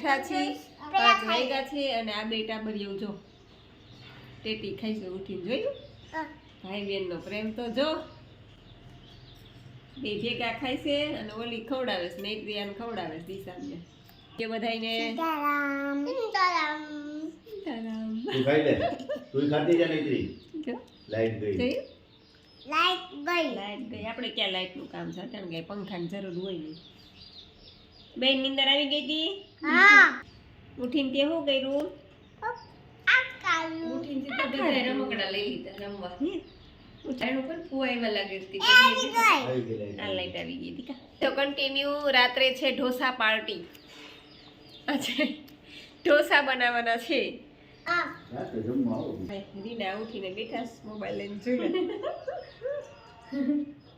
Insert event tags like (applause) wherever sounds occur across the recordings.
બેઠા છીએ પાંચ વાગ્યા છે અને આ બેટા ટાબરિયું જો ટેટી ખાઈ છે ઉઠીને જોયું ભાઈ બહેનનો પ્રેમ તો જો. બે ભેગા ખાય છે અને ઓલી ખવડાવે છે ને એક દિયાને ખવડાવે છે દિશાને. કે બધાને સીતારામ. તું ખાઈ લે. તું ખાતી જા નીકળી જો. લાઈટ ગઈ. લાઈટ ગઈ. આપણે ક્યાં લાઈટનું કામ છે? કઈ પંખાની જરૂર હોય નહીં. બેન નીંદર આવી ગઈ હતી ઉઠીને તે શું કર્યું? ઉઠીને સીધા બધાએ રમકડા લઈ લીધા રમવા. હે? એનું ફુવાઈવા લાગે છે. આવી ગઈ. લાઈટ આ લાઈટ આવી ગઈ હતી તો કન્ટિન્યુ રાત્રે છે ઢોસા પાર્ટી. અચ્છા ઢોસા બનાવવાના છે. રીના ઉઠીને બેઠા મોબાઈલ લઈને જોઈ (laughs)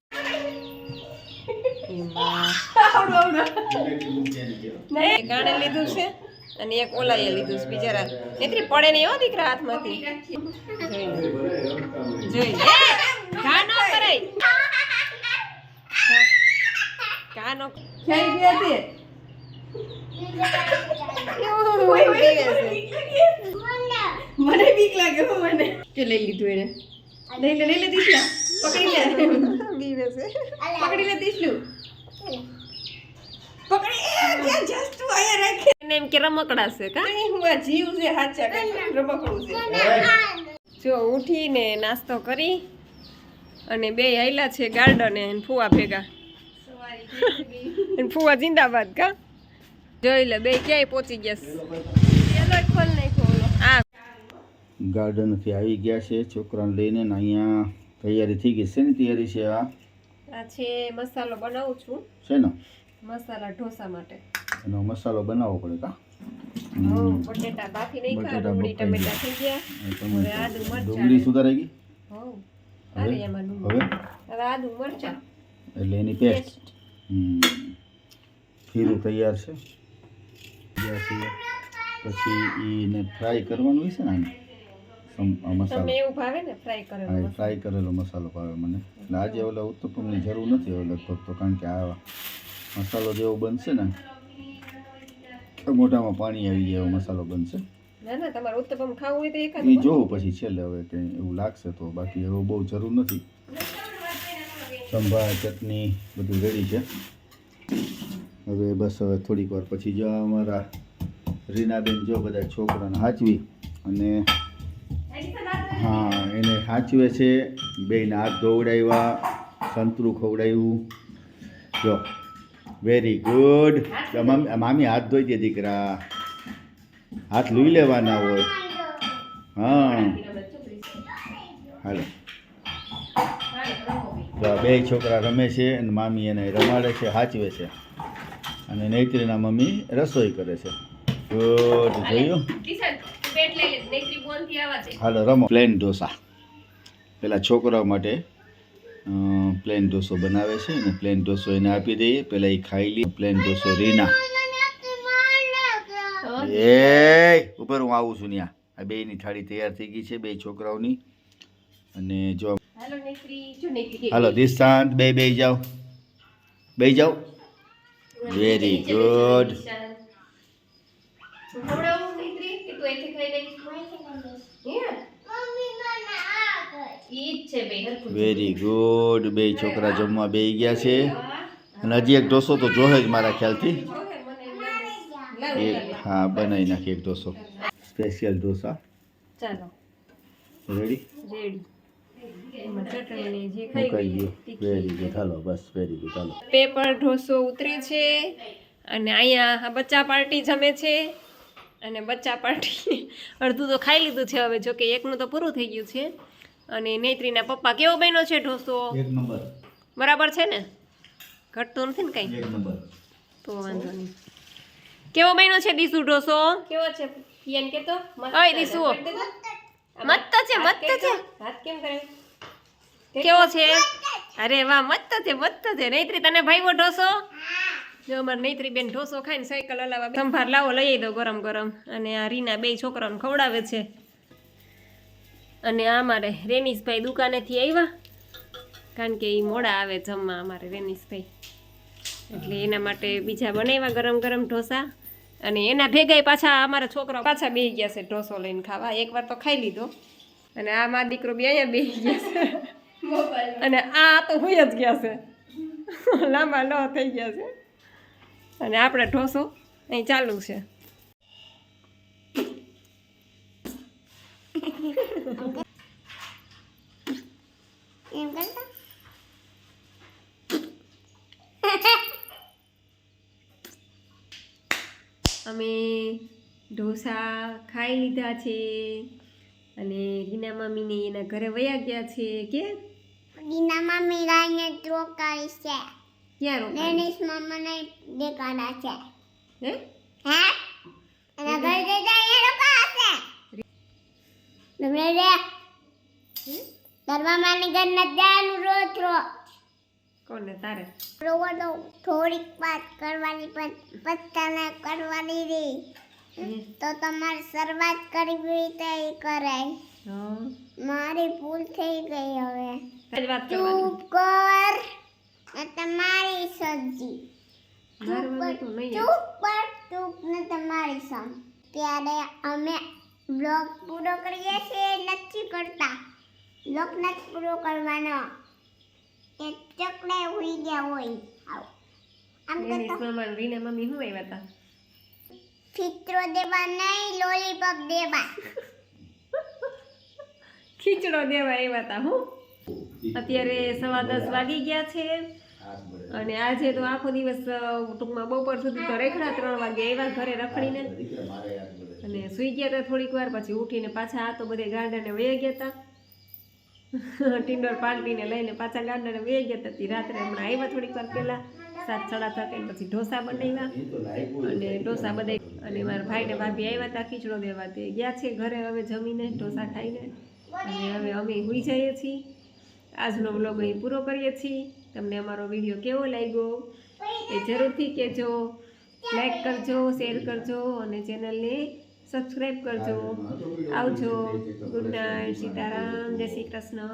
આણે લીધું છે અને એક ઓલાએ લીધું છે બિચારા નીતરી પડે નહીં હો દીકરા હાથમાંથી. જોઈ. ઘા ન કરાય. ન. મને બીક લાગે મને. કે લઈ લીધું એને? લઈ લે લઈ લે દીકરા. પકડી લે. છે પકડી લે દીસલું પકડી. એ જસ્ટ આયા રાખે. ને એમ કે રમકડા છે કા? નહીં હું આ જીવ છે હાચા કે રમકડું છે. જો ઉઠીને નાસ્તો કરી અને બે આયલા છે ગાર્ડને અને ફુવા ભેગા. અને (laughs) ફુવા જિંદાબાદ કા? જોઈ લે બે ક્યાંય પહોંચી ગયા ગાર્ડનથી આવી ગયા છે છોકરાને લઈને ને અહીંયા તૈયારી થઈ ગઈ છે ને તૈયારી છે આ? આ છે મસાલો બનાવું છું. શેનો? મસાલા ઢોસા માટે. એનો મસાલો બનાવવો પડે કા? બટેટા બાફી નહીં ખા ડુંગળી ટમેટા થઈ ગયા. હવે આદુ મરચાં. ડુંગળી સુધારાઈ ગઈ? હો હવે? એમાં ડુંગળી. હવે? હવે આદુ મરચા. એટલે એની પેસ્ટ ખીરું તૈયાર છે. પછી એને ફ્રાય કરવાનું છે ને આને? મસાલો. ભાવે ને? ફ્રાય કરેલો એ ફ્રાય કરેલો મસાલો ભાવે મને. એટલે આજે ઓલા ઉત્તપમની જરૂર નથી હવે લગભગ તો કારણ કે આ મસાલો જેવો બનશે ને મોટામાં મોઢામાં પાણી આવી જાય એવો મસાલો બનશે. ના ના તમારે ઉત્તપમ ખાવું હોય તો એકાદ એ જોવું પછી છેલ્લે હવે કંઈ એવું લાગશે તો બાકી એવું બહુ જરૂર નથી. સંભાર ચટણી બધું રેડી છે. હવે બસ હવે થોડીક વાર પછી જો અમારા રીનાબેન જો બધા છોકરાને હાચવી અને હા એને સાચવે છે. બેયને હાથ ધોવડાવ્યા સંતરું ખવડાવ્યું જો વેરી ગુડ મામી હાથ ધોઈ દે દીકરા. હાથ લઈ લેવાના હોય. હા. હાલો. તો બે છોકરા રમે છે અને મામી એને રમાડે છે સાચવે છે. અને નૈત્રીના મમ્મી રસોઈ કરે છે. ગુડ જોયું? હાલો રમો. પ્લેન ઢોસા. પેલા છોકરાઓ માટે પ્લેન ઢોસો બનાવે છે અને પ્લેન ઢોસો એને આપી દઈએ. પેલા એ ખાઈ લે. પ્લેન ઢોસો રીના. એ ઉપર હું આવું છું ત્યાં આ બેયની થાળી તૈયાર થઈ ગઈ છે બે છોકરાઓની. અને જો હાલો દિશાંત બે બે જાઓ. બે જાઓ. વેરી ગુડ ખાઈ હે? વેરી ગુડ બે છોકરા જમવા બે ગયા છે. અને હજી એક ઢોસો તો જોહે જ મારા ખ્યાલથી. હા બનાવી નાખી એક ઢોસો. સ્પેશિયલ ઢોસા. ચાલો. રેડી રેડી એમાં ચટણી જે મુકાઈ ખાઈ ગયું. વેરી ગુડ હાલો બસ વેરી ગુડ હાલો. પેપર ઢોસો ઉતરે છે. અને અહીંયા બચ્ચા પાર્ટી જમે છે. અને બચ્ચા પાર્ટી અડધું તો ખાઈ લીધું છે હવે જોકે એકનું તો પૂરું થઈ ગયું છે. અને નૈત્રીના પપ્પા કેવો બન્યો છે ઢોસો? એક નંબર. બરાબર છે ને? ઘટતો નથી ને કંઈ? એક નંબર. તો વાંધો નહીં. કેવો બન્યો છે દીસુ ઢોસો? કેવો છે? પિયન કે તો? ઓય દીસુ મસ્ત છે? મત છે હાથ કેમ કરે? કેવો છે? અરે વાહ મસ્ત છે મત છે. નૈત્રી તને ભાઈવો ઢોસો? જો અમારે નૈત્રી બેન ઢોસો ખાઈને સાયકલ હલાવવા સંભાર લાવો લઈ દો ગરમ ગરમ. અને આ રીના બે છોકરાઓને ખવડાવે છે. અને આ અમારે રેનીશભાઈ દુકાનેથી આવ્યા કારણ કે એ મોડા આવે જમવા અમારે રેનીશભાઈ. એટલે એના માટે બીજા બનાવ્યા ગરમ ગરમ ઢોસા. અને એના ભેગાય પાછા અમારા છોકરા પાછા બેસી ગયા છે ઢોસો લઈને ખાવા. એકવાર તો ખાઈ લીધો. અને આ મારા દીકરો બી અહીંયા બેસી ગયા છે. અને આ તો હોય જ ગયા છે. લાંબા લો થઈ ગયા છે. અને આપણે ઢોસો અહીં ચાલુ છે. અમે ઢોસા ખાઈ લીધા છે અને રીના મમ્મીને એના ઘરે વયા ગયા છે કે? રીના મમ્મી રાઈને ચોકાઈ છે. ક્યાં રોકાણ ડેનિસ મામાને કાડા છે. હે? હે? અને ઘર જઈ જાય રોકા છે નમરે રે મામાની ઘર ન જવાનું રોજ રોજ. કોને? તારે? રોવાનો થોડીક વાત કરવાની પણ પત્તાને કરવાની રે. તો તમારે શરૂઆત કરવી તે એ કરાય મારી ભૂલ થઈ ગઈ હવે. ચૂપ કર. તમારી સબ્જી. ચૂપ પર ચૂપ ને તમારી સમ ત્યારે અમે બ્લોગ પૂરો કરીએ છીએ નથી કરતા. બ્લોગ નથી પૂરો કરવાનો. કે ચકડે ઉડી ગયા હોય. આવ. આમ કરતા. મામા મમ્મી શું આવ્યા હતા ખીચડો દેવા નહીં લોલીપોપ દેવા. (laughs) ખીચડો દેવા આવ્યા હતા હું? અત્યારે સવા દસ વાગી ગયા છે. અને આજે તો આખો દિવસ ટૂંકમાં બપોર સુધી તો રેખડા ત્રણ વાગે આવ્યા ઘરે રખડીને. અને સુઈ ગયા હતા થોડીક વાર, પછી ઉઠીને પાછા આ તો બધે ગાર્ડને વહી ગયા હતા. (laughs) ટિંડોર પાલટીને લઈને પાછા ગાર્ડને વહી ગયા હતા. રાત્રે હમણાં આવ્યા થોડીક વાર પહેલાં. સાત સાડા સાત પછી ઢોસા બનાવ્યા. અને ઢોસા બધા, અને મારા ભાઈને ભાભી આવ્યા હતા ખીચડો દેવા. તે ગયા છે ઘરે હવે જમીને ઢોસા ખાઈને. અને હવે અમે હોઈ જઈએ છીએ. આજનો વ્લોગ અહીં પૂરો કરીએ છીએ. તમને અમારો વીડિયો કેવો લાગ્યો એ જરૂરથી કહેજો. લાઈક કરજો શેર કરજો અને ચેનલને સબસ્ક્રાઈબ કરજો. આવજો. Good night Sitaram. જય શ્રી કૃષ્ણ.